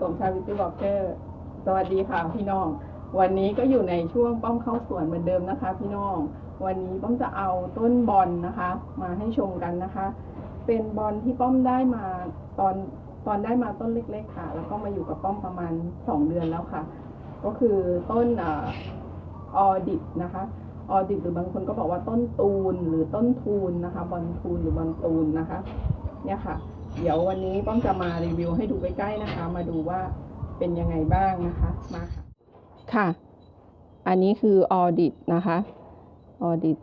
สมชาวิตี้บอกเกอร์สวัสดีค่ะพี่น้อง วันนี้ก็อยู่ในช่วงป้อมเข้าสวนเหมือนเดิมนะคะ พี่น้อง วันนี้ป้อมจะเอาต้นบอลนะคะ มาให้ชมกันนะคะ เป็นบอลที่ป้อมได้มาตอนตอนได้มาต้นเล็ก ๆ ค่ะ แล้วก็มาอยู่กับป้อมประมาณสองเดือนแล้วค่ะ ก็คือต้นออดิบนะคะออดิบหรือบางคนก็บอกว่าต้นตูนหรือต้นทูนนะคะ บอลทูนหรือบอลตูนนะคะ เนี่ยค่ะ เดี๋ยววันนี้ป้อมจะมารีวิวให้ดูใกล้ๆนะคะ มาดูว่าเป็นยังไงบ้างนะคะ มาค่ะ ค่ะ อันนี้คือออดิบนะคะ ออดิบ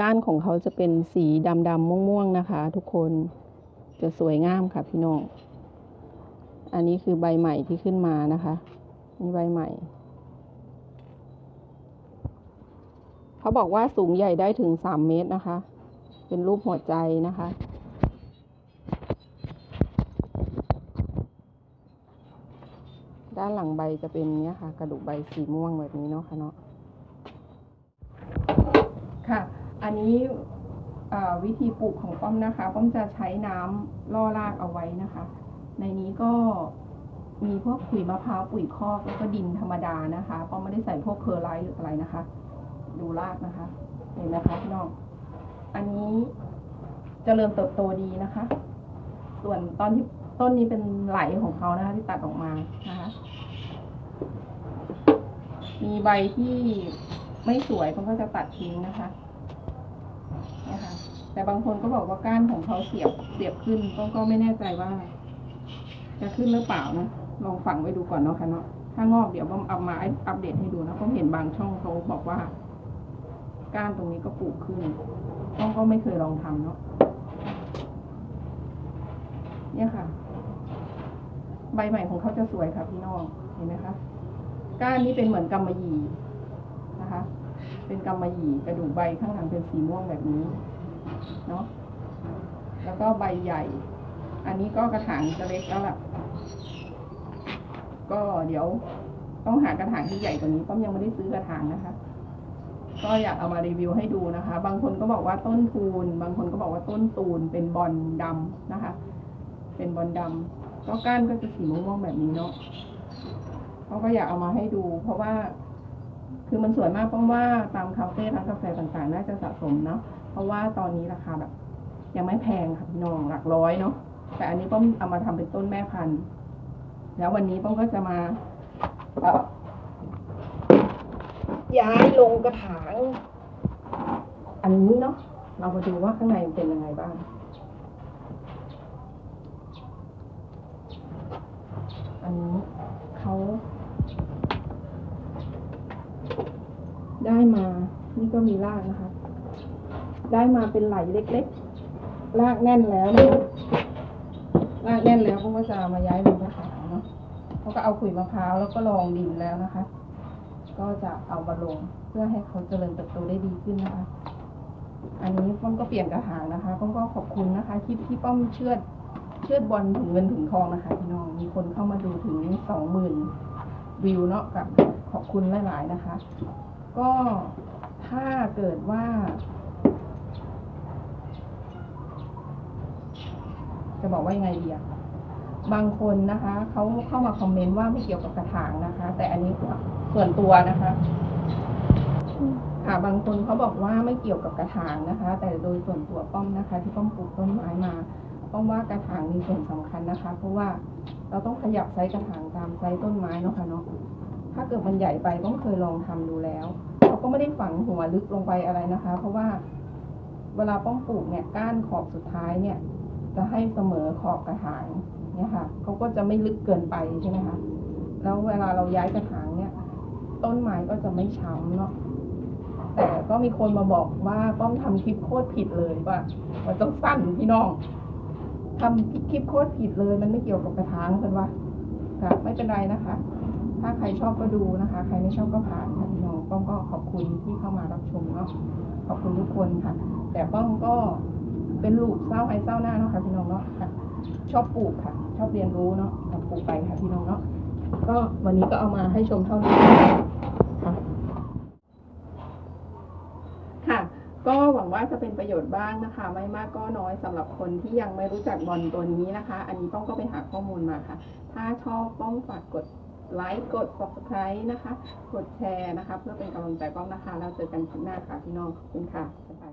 ก้านของเขาจะเป็นสีดำๆม่วงๆนะคะ ทุกคนจะสวยงามค่ะพี่น้อง อันนี้คือใบใหม่ที่ขึ้นมานะคะนี่ใบใหม่ เขาบอกว่าสูงใหญ่ได้ถึงสามเมตรนะคะ เป็นรูปหัวใจนะคะ ด้านหลังใบจะเป็นเนี้ยค่ะ กระดูกใบสีม่วงแบบนี้เนาะค่ะเนาะค่ะ อันนี้วิธีปลูกของป้อมนะคะ ป้อมจะใช้น้ำล่อรากเอาไว้นะคะ ในนี้ก็มีพวกปุ๋ยมะพร้าวปุ๋ยคอกแล้วก็ดินธรรมดานะคะ ป้อมไม่ได้ใส่พวกเพอร์ไลท์หรืออะไรนะคะ ดูรากนะคะเห็นนะคะพี่น้องอันนี้เจริญเติบโตดีนะคะ ส่วนตอนที่ต้นนี้เป็นไหลของเขานะคะที่ตัดออกมานะคะ มีใบที่ไม่สวยมันก็จะตัดทิ้งนะคะนี่ยค่ะแต่บางคนก็บอกว่าก้านของเขาเสียบเสียบขึ้นก็ก็ไม่แน่ใจว่า จะขึ้นหรือเปล่านะลองฝังไว้ดูก่อนเนาะค่ะเนาะถ้างอกเดี๋ยวผมเอามาอัปเดตให้ดูนะผมเห็นบางช่องเขาบอกว่า ก้านตรงนี้ก็ปลูกขึ้นต้องก็ไม่เคยลองทำเนาะเนี่ยค่ะ ใบใหม่ของเขาจะสวยค่ะพี่น้องเห็นไหมคะ ก้านนี้เป็นเหมือนกำมะหยี่นะคะ เป็นกำมะหยี่กระดูกใบข้างหลังเป็นสีม่วงแบบนี้เนาะแล้วก็ใบใหญ่ อันนี้ก็กระถางจะเล็กแล้วล่ะ ก็เดี๋ยวต้องหากระถางที่ใหญ่กว่านี้ป้อมยังไม่ได้ซื้อกระถางนะคะ ก็อยากเอามารีวิวให้ดูนะคะ บางคนก็บอกว่าต้นทูน บางคนก็บอกว่าต้นตูนเป็นบอลดำนะคะ เป็นบอลดำก็ก้านก็จะสีม่วงๆแบบนี้เนาะ เขาก็อยากเอามาให้ดู เพราะว่า คือมันสวยมากเพราะว่าตามคาเฟ่ร้านกาแฟต่างๆ น่าจะสะสมเนาะเพราะว่าตอนนี้ราคาแบบ ยังไม่แพงค่ะพี่น้องหลักร้อยเนาะแต่อันนี้ป้อมเอามาทำเป็นต้นแม่พันธุ์แล้ววันนี้ป้อมก็จะมาเอ่อย้ายลงกระถาง อันนี้เนาะเรามาดูว่าข้างในมันเป็นยังไงบ้างอันนี้เขา ได้มา นี่ก็มีรากนะคะ ได้มาเป็นไหลเล็กๆ รากแน่นแล้วนะคะรากแน่นแล้วก็จะมาย้ายลงกระถางเนาะเขาก็เอาขุยมะพร้าวแล้วก็รองดินแล้วนะคะ ก็จะเอามาลงเพื่อให้เขาเจริญเติบโตได้ดีขึ้นนะคะ อันนี้ป้อมก็เปลี่ยนกระถางนะคะป้อมก็ขอบคุณนะคะที่ที่ป้อมเชือดเชือดบอลถึงเงินถึงทองนะคะพี่น้อง มีคนเข้ามาดูถึงสองหมื่นวิวเนาะกับขอบคุณหลาย ๆ นะคะ ก็ถ้าเกิดว่า จะบอกว่ายังไงดีอะบางคนนะคะเขาเข้ามาคอมเมนต์ว่าไม่เกี่ยวกับกระถางนะคะ แต่อันนี้ส่วนตัวนะคะค่ะบางคนเขาบอกว่าไม่เกี่ยวกับกระถางนะคะ แต่โดยส่วนตัวป้อมนะคะ ที่ป้อมปลูกต้นไม้มาป้อมว่ากระถางมีส่วนสำคัญนะคะ เพราะว่าเราต้องขยับไซส์กระถางตามไซส์ต้นไม้เนาะค่ะเนาะถ้าเกิดมันใหญ่ไปป้อมเคยลองทำดูแล้ว ก็ไม่ได้ฝังหัวลึกลงไปอะไรนะคะ เพราะว่าเวลาป้อมปลูกเนี่ยก้านขอบสุดท้ายเนี่ย จะให้เสมอขอบกระถางเนี่ยค่ะเขาก็จะไม่ลึกเกินไปใช่ไหมคะแล้วเวลาเราย้ายกระถางเนี่ย ต้นไม้ก็จะไม่ช้ำเนาะแต่ก็มีคนมาบอกว่าป้อมทำคลิปโคตรผิดเลยว่ามันต้องสั้นพี่น้องทำคลิปโคตรผิดเลย มันไม่เกี่ยวกับกระถางเป็นว่าค่ะ ไม่เป็นไรนะคะ ถ้าใครชอบก็ดูนะคะ ใครไม่ชอบก็ผ่านค่ะพี่น้องป้อมก็ขอบคุณที่เข้ามารับชมเนาะขอบคุณทุกคนค่ะ แต่ป้อมก็เป็นลูกเศร้าไอเศร้าหน้าเนาะค่ะพี่น้องเนาะค่ะ ชอบปลูกค่ะ ชอบเรียนรู้เนาะกับปลูกไปค่ะพี่น้องเนาะก็วันนี้ก็เอามาให้ชมเท่านี้ค่ะค่ะก็หวังว่าจะเป็นประโยชน์บ้างนะคะ ไม่มากก็น้อยสำหรับคนที่ยังไม่รู้จักบอลตัวนี้นะคะ อันนี้ต้องก็ไปหาข้อมูลมาค่ะ ถ้าชอบต้องฝากกด ไลค์กด subscribe นะคะ กดแชร์นะคะ เพื่อเป็นกำลังใจก้องนะคะ แล้วเจอกันคลิปหน้าค่ะพี่น้องขอบคุณค่ะ